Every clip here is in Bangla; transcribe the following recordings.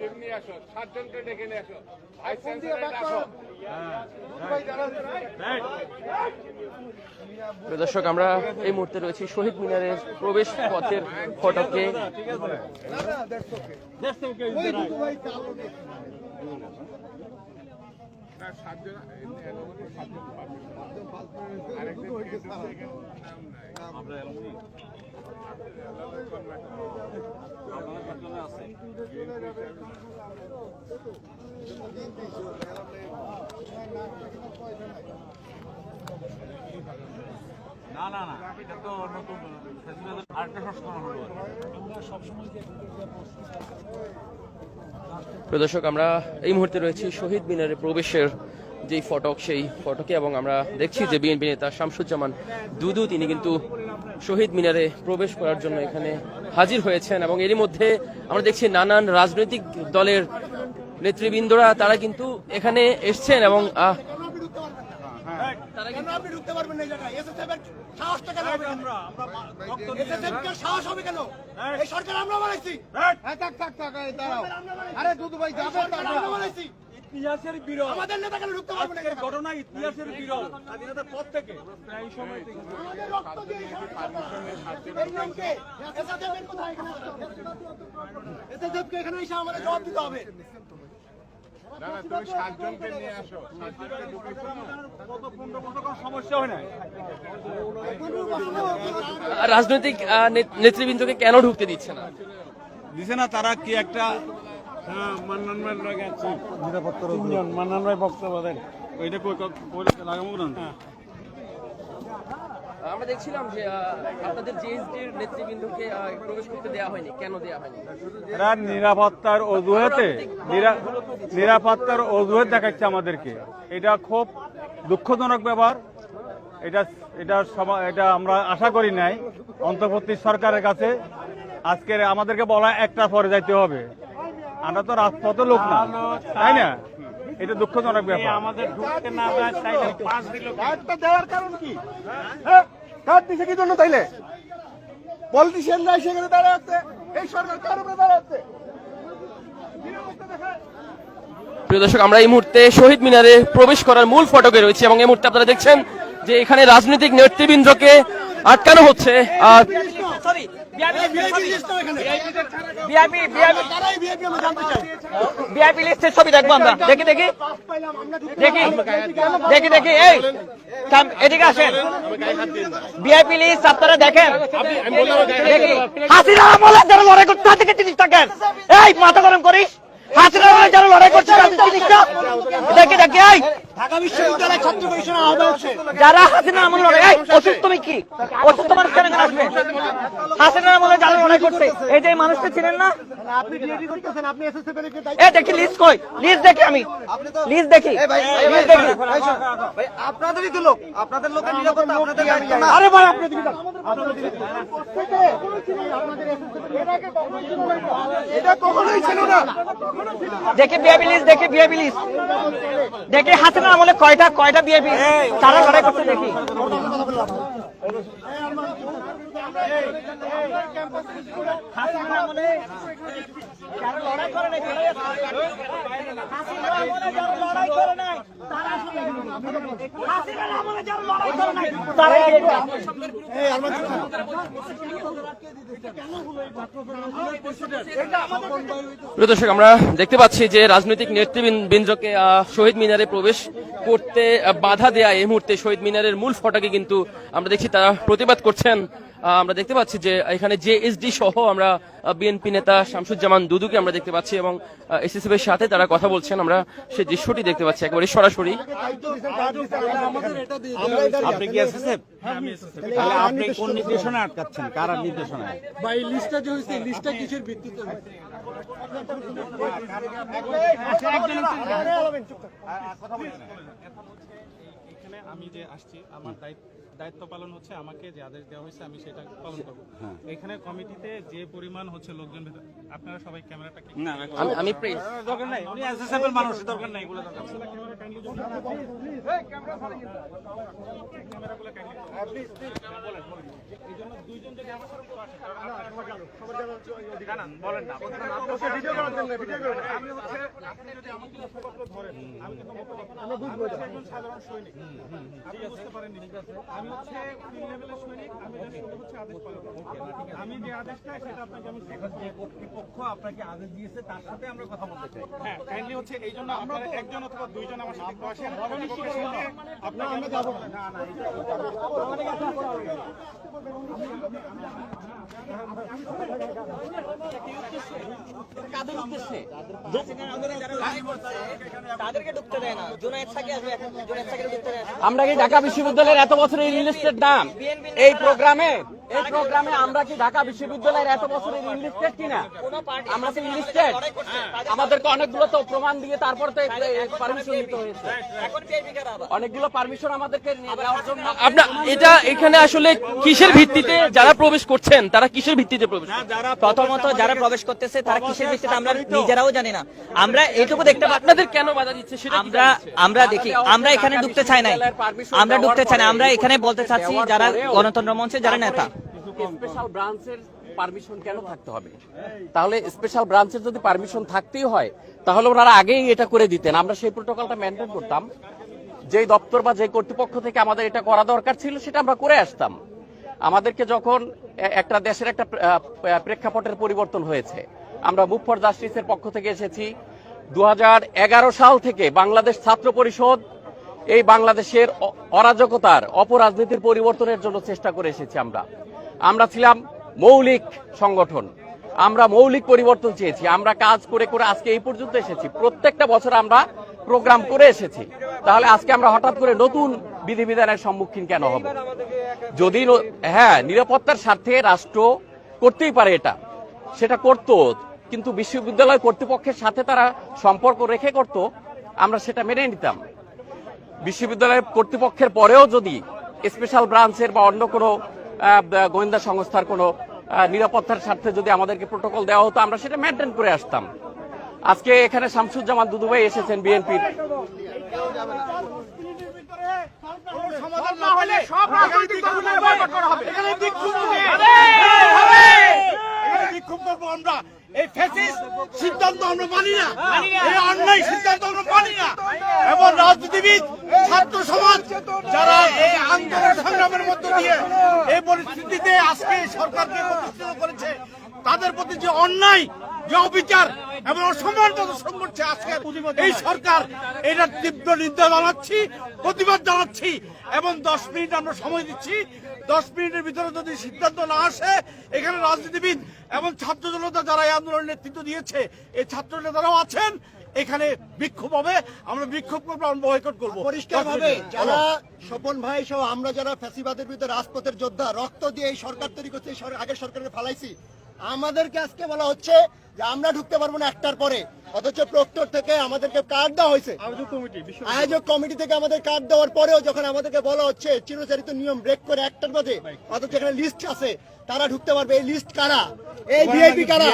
যেমনি আসো সাতজনকে ডেকে নিয়ে আসো ভাইস চ্যান্সেলর আসো প্রিয় দর্শক আমরা এই মুহূর্তে রয়েছি শহীদ মিনারের প্রবেশ পথের ফটকে না, সাতজন সাতজন আরেকজন নাই। না না না এটা তো নতুন আরেকটা সংস্করণ হলো প্রিয় দর্শক আমরা এই মুহূর্তে রয়েছি শহীদ মিনারে প্রবেশের যেই ফটক সেই ফটকে এবং আমরা দেখছি যে বিএনপি নেতা শামসুজ্জামান দুদু তিনি কিন্তু শহীদ মিনারে প্রবেশ করার জন্য এখানে হাজির হয়েছেন এবং এরই মধ্যে আমরা দেখছি নানান রাজনৈতিক দলের নেতৃবৃন্দরা তারা কিন্তু এখানে এসছেন এবং আহ, তারা কিন্তু এসএসএফ কেন সাহস হবে কেন? এই সরকার আমরা বানাইছি। হ্যাঁ, থাক থাক থাক এই দাঁড়াও। আরে দুদু ভাই যাবে আমরা বানাইছি। ইতিহাসের বিরল। আমাদের নেতা কেন ঢুকতে পারবে না ঘটনা ইতিহাসের বিরল। স্বাধীনতার পর থেকে। প্রায় সময় থেকে। আমাদের রক্ত দিয়ে এসএসএফ এর এখানে এসএসএফ কে এখানে এসে আমাদের জবাব দিতে হবে। রাজনৈতিক নেতৃবৃন্দকে কেন ঢুকতে দিচ্ছে না? দিচ্ছে না তারা কি একটা হ্যাঁ ভাই বক্তব্য দেন। ওইটা লাগাবো না? আমরা দেখছিলাম যে আপনাদের জিএসডির নেতৃবৃন্দকে প্রবেশ করতে দেওয়া হয়নি। কেন দেওয়া হয়নি? এরা নিরাপত্তার অজুহাতে নিরা- নিরাপত্তার অজুহাত দেখাচ্ছে আমাদেরকে। এটা খুব দুঃখজনক ব্যাপার। এটা এটা সমা- এটা আমরা আশা করি নাই। অন্তর্বর্তী সরকারের কাছে আজকের আমাদেরকে বলা একটা পরে যাইতে হবে। আমরা তো রাজপথে লোক না। তাই না? এটা দুঃখজনক ব্যাপার। আমাদের ঢুকতে না দেওয়ার কারণ কি? কার্ড দিছে কি জন্য তাইলে? পলিটিশিয়ানরা দাঁড়ায় আছে এই সরকার কার উপরে দাঁড়ায় আছে প্রিয় দর্শক আমরা এই মুহূর্তে শহীদ মিনারে প্রবেশ করার মূল ফটকে রয়েছে এবং এই মুহূর্তে আপনারা দেখছেন যে এখানে রাজনৈতিক নেতৃবৃন্দকে আটকানো হচ্ছে। আর বিআইপি লিস্টের ছবি। দেখব আমরা। দেখি দেখি। দেখি। দেখি দেখি। এই এদিকে আসেন। বিআইপি লিস্ট আপনারা দেখেন। দেখি। হাসিনা আমলে যারা লড়াই করছে তাদেরকে জিনিস থাকেন এই মাথা গরম করিস। হাসিনা আমলে যারা লড়াই করছে তাদের জিনিসটা দেখি দেখি। এই ঢাকা বিশ্ববিদ্যালয় ছাত্র পরিষদের আহ্বায়ক সে যারা হাসিনা আমল লড়াই অসুস্থ তুমি কি? অসুস্থ মানুষ কেন এখানে আসবে? হাসিনা আমলে যারা লড়াই করছে এই যে এই মানুষটা না? আপনি ডিউটি করতেছেন? আপনি এসএসএফ এর দায়িত্ব এ দেখি লিস্ট কই? লিস্ট দেখি আমি। লিস্ট দেখি। লিস্ট দেখি। আপনাদেরই তো লোক। আপনাদের লোকের নিরাপত্তা আপনাদের দায়িত্ব না। আরে ভাই আপনি দিকে যান। এটা কখনোই ছিল না। দেখি বিএবি দেখি বিএবি দেখি হাসিনা আমলে কয়টা কয়টা বিয়ে তারা লড়াই করতে দেখি দর্শক, আমরা দেখতে পাচ্ছি যে রাজনৈতিক নেতৃবৃন্দকে শহীদ মিনারে প্রবেশ করতে বাধা দেয়া এই মুহূর্তে শহীদ মিনারের মূল ফটকে কিন্তু আমরা দেখছি তারা প্রতিবাদ করছেন। আমরা দেখতে পাচ্ছি যে এখানে যে এসডি সহ আমরা বিএনপি নেতা শামসুজ্জামান দুদুকে আমরা দেখতে পাচ্ছি এবং এসএসএফ এর সাথে তারা কথা বলছেন। আমরা সেই দৃশ্যটি দেখতে পাচ্ছি। একেবারে সরাসরি। আপনি কি এসএসএফ? আপনি কোন নির্দেশনা আটকাচ্ছেন? কার নির্দেশনায় ভাই লিস্টটা যে হইছে লিস্টটা কিসের ভিত্তিতে এখানে আমি যে আসছি আমার দায়িত্ব দায়িত্ব পালন হচ্ছে আমাকে যে আদেশ দেওয়া হয়েছে আমি সেটা পালন করব এখানে কমিটিতে যে পরিমাণ হচ্ছে লোকজন ভেতর আপনারা সবাই ক্যামেরাটা কি আমি আমি প্রে- দরকার নাই উনি অ্যাসেসেবল মানুষ দরকার নাই এগুলো দরকার ক্যামেরা কাইন্ডলি যদি আমার আপনারা। আমি যে আদেশটা সেটা আপনাকে আমি কর্তৃপক্ষ আপনাকে আদেশ দিয়েছে তার সাথে আমরা কথা বলতে চাই হ্যাঁ কাইন্ডলি হচ্ছে এই জন্য আপনারা একজন অথবা দুইজন আমার সাথে আপনাকে আমরা যাব না না আমরা কি ঢাকা বিশ্ববিদ্যালয়ের এত বছরের ইনলিস্টেড নাম এই প্রোগ্রামে এই প্রোগ্রামে আমরা কি ঢাকা বিশ্ববিদ্যালয়ের এত বছরের ইনলিস্টেড কিনা? আমরা তো ইনলিস্টেড আমাদেরকে অনেকগুলো তো প্রমাণ দিয়ে তারপর তো পারমিশন নিতে হয়েছে। অনেকগুলো পারমিশন আমাদেরকে দেওয়ার জন্য আপনার এটা এখানে আসলে কিসের ভিত্তিতে যারা প্রবেশ করছেন তারা কিসের ভিত্তিতে প্রবেশ প্রথমত যারা প্রবেশ করতেছে তারা কিসের ভিত্তিতে আমরা নিজেরাও জানি না। আমরা এইটুকু দেখতে আপনাদের কেন বাধা দিচ্ছে সেটা আমরা আমরা দেখি। আমরা এখানে ঢুকতে চাই নাই। আমরা ঢুকতে চাই না আমরা এখানে বলতে চাচ্ছি যারা গণতন্ত্র মঞ্চে যারা নেতা। স্পেশাল ব্রাঞ্চের পারমিশন কেন থাকতে হবে? তাহলে স্পেশাল ব্রাঞ্চের যদি পারমিশন থাকতেই হয় তাহলে ওনারা আগেই এটা করে দিতেন। আমরা সেই প্রোটোকলটা মেনটেন করতাম। যেই দপ্তর বা যে কর্তৃপক্ষ থেকে আমাদের এটা করা দরকার ছিল সেটা আমরা করে আসতাম। আমাদেরকে যখন একটা দেশের একটা প্রেক্ষাপটের পরিবর্তন হয়েছে আমরা মুভ ফর জাস্টিসের পক্ষ থেকে এসেছি। দু হাজার এগারো সাল থেকে বাংলাদেশ ছাত্র পরিষদ এই বাংলাদেশের অরাজকতার অপরাজনীতির পরিবর্তনের জন্য চেষ্টা করে এসেছি আমরা। আমরা ছিলাম মৌলিক সংগঠন। আমরা মৌলিক পরিবর্তন চেয়েছি। আমরা কাজ করে করে আজকে এই পর্যন্ত এসেছি। প্রত্যেকটা বছর আমরা প্রোগ্রাম করে এসেছি। তাহলে আজকে আমরা হঠাৎ করে নতুন বিধিবিধানের সম্মুখীন কেন হব? যদি হ্যাঁ নিরাপত্তার স্বার্থে রাষ্ট্র করতেই পারে এটা। সেটা করত, কিন্তু বিশ্ববিদ্যালয় কর্তৃপক্ষের সাথে তারা সম্পর্ক রেখে করত, আমরা সেটা মেনে নিতাম। বিশ্ববিদ্যালয় কর্তৃপক্ষের পরেও যদি স্পেশাল ব্রাঞ্চের বা অন্য কোনো গোয়েন্দা সংস্থার কোনো নিরাপত্তার স্বার্থে যদি আমাদেরকে প্রোটোকল দেওয়া হতো আমরা সেটা মেনটেন করে আসতাম। আজকে এখানে শামসুজ্জামান দুদুভাই এসেছেন বিএনপির। সমাধান না হলে সব রাজনৈতিক দলগুলো বয়কট করা হবে। এখানে বিক্ষোভ হবে এখানে বিক্ষোভ করব আমরা। এই ফ্যাসিস্ট সিদ্ধান্ত আমরা মানি না। এই অন্যায় সিদ্ধান্ত আমরা মানি না। এবং রাজনীতিবিদ ছাত্র সমাজ যারা এই আন্দোলন সংগ্রামের মধ্য দিয়ে এই পরিস্থিতিতে আজকে সরকারকে প্রতিষ্ঠিত করেছে তাদের প্রতি যে অন্যায় যে অবিচার এবং অসম্মান প্রদর্শন করছে আজকের এই সরকার এটার তীব্র নিন্দা জানাচ্ছি প্রতিবাদ জানাচ্ছি এবং দশ মিনিট আমরা সময় দিচ্ছি। দশ মিনিটের ভিতরে যদি সিদ্ধান্ত না আসে এখানে রাজনীতিবিদ এবং ছাত্র জনতা যারা এই আন্দোলনের নেতৃত্ব দিয়েছে এই ছাত্র নেতারাও আছেন। এখানে বিক্ষোভ হবে আমরা বিক্ষোভ করব আমরা বয়কট করব। পরিষ্কার ভাবে যারা স্বপন ভাই সহ আমরা যারা ফ্যাসিবাদের বিরুদ্ধে রাজপথের যোদ্ধা রক্ত দিয়ে এই সরকার তৈরি করছে আগের সরকারের ফালাইছি আমাদেরকে আজকে বলা হচ্ছে যে আমরা ঢুকতে পারব না একটার পরে অথচ প্রক্টর থেকে আমাদেরকে কার্ড দেওয়া হয়েছে আয়োজক কমিটি থেকে আমাদের কার্ড দেওয়ার পরেও যখন আমাদেরকে বলা হচ্ছে চিরচারিত নিয়ম ব্রেক করে একটার বাদে অথচ এখানে লিস্ট আছে তারা ঢুকতে পারবে এই লিস্ট কারা এই ভিআইপি কারা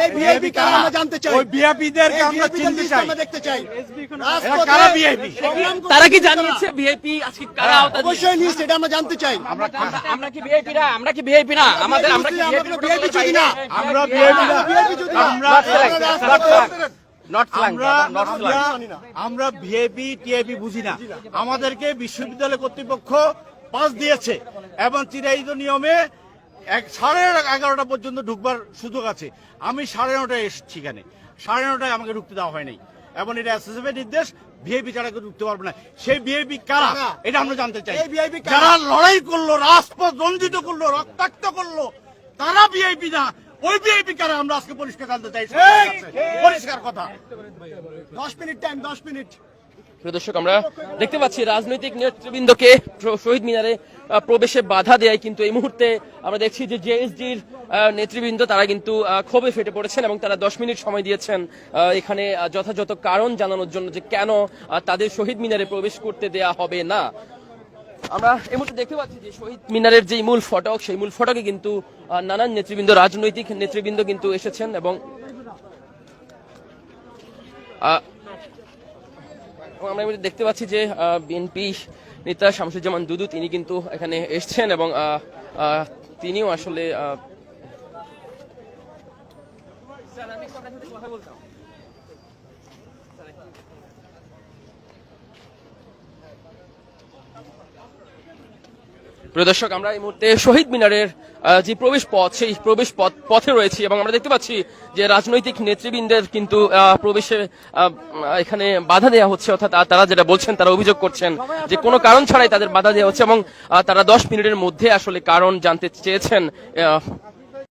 এই ভিআইপি কারা আমরা জানতে চাই ওই আমরা চিনতে চাই। আমরা দেখতে চাই কারা করতে তারা কি? জানিয়েছে ভিআইপি আজকে কারা অবশ্যই লিস্ট এটা আমরা জানতে চাই আমরা- আমরা কি ভিআইপি না আমরা কি ভিআইপি না আমাদের আমরা কি চুরি না। আমরা VIP না। আমরা ভিআইপি টিআইপি বুঝি না। আমাদেরকে বিশ্ববিদ্যালয় কর্তৃপক্ষ পাস দিয়েছে এবং চিরায়িত নিয়মে এক সাড়ে এগারোটা পর্যন্ত ঢুকবার সুযোগ আছে। আমি সাড়ে নটায় এসেছি এখানে। সাড়ে নটায় আমাকে ঢুকতে দেওয়া হয় নাই এবং এটা এসএসএফ নির্দেশ ভিআইপি ছাড়া কেউ ঢুকতে পারবে না। সেই ভিআইপি কারা? কারা? এটা আমরা জানতে চাই? যারা লড়াই করল রাজপথ রঞ্জিত করল রক্তাক্ত করল তারা ভিআইপি না। ওই ভিআইপি কারা আমরা আজকে পরিষ্কার জানতে চাই পরিষ্কার কথা। দশ মিনিট টাইম দশ মিনিট। প্রিয় দর্শক আমরা দেখতে পাচ্ছি রাজনৈতিক নেতৃবৃন্দকে শহীদ মিনারে প্রবেশে বাধা দেয় কিন্তু এই মুহূর্তে আমরা দেখছি যে জেএসডির নেতৃবৃন্দ তারা কিন্তু আহ, ক্ষোভে ফেটে পড়েছেন এবং তারা দশ মিনিট সময় দিয়েছেন আহ, এখানে যথাযথ কারণ জানানোর জন্য যে কেন তাদের শহীদ মিনারে প্রবেশ করতে দেয়া হবে না। আমরা এই মুহূর্তে দেখতে পাচ্ছি যে শহীদ মিনারের যে মূল ফটক, সেই মূল ফটকে কিন্তু নানান নেতৃবৃন্দ, রাজনৈতিক নেতৃবৃন্দ কিন্তু এসেছেন এবং আমরা এই দেখতে পাচ্ছি যে বিএনপি নেতা শামসুজ্জামান দুদু, তিনি কিন্তু এখানে এসছেন এবং তিনিও আসলে কথা বলতাম। প্রিয় দর্শক, আমরা এই মুহূর্তে শহীদ মিনারের যে প্রবেশ পথ, সেই প্রবেশ পথ, পথে রয়েছি এবং আমরা দেখতে পাচ্ছি যে রাজনৈতিক নেতৃবৃন্দের কিন্তু প্রবেশে এখানে বাধা দেওয়া হচ্ছে। অর্থাৎ তারা যেটা বলছেন, তারা অভিযোগ করছেন যে কোনো কারণ ছাড়াই তাদের বাধা দেওয়া হচ্ছে এবং তারা দশ মিনিটের মধ্যে আসলে কারণ জানতে চেয়েছেন।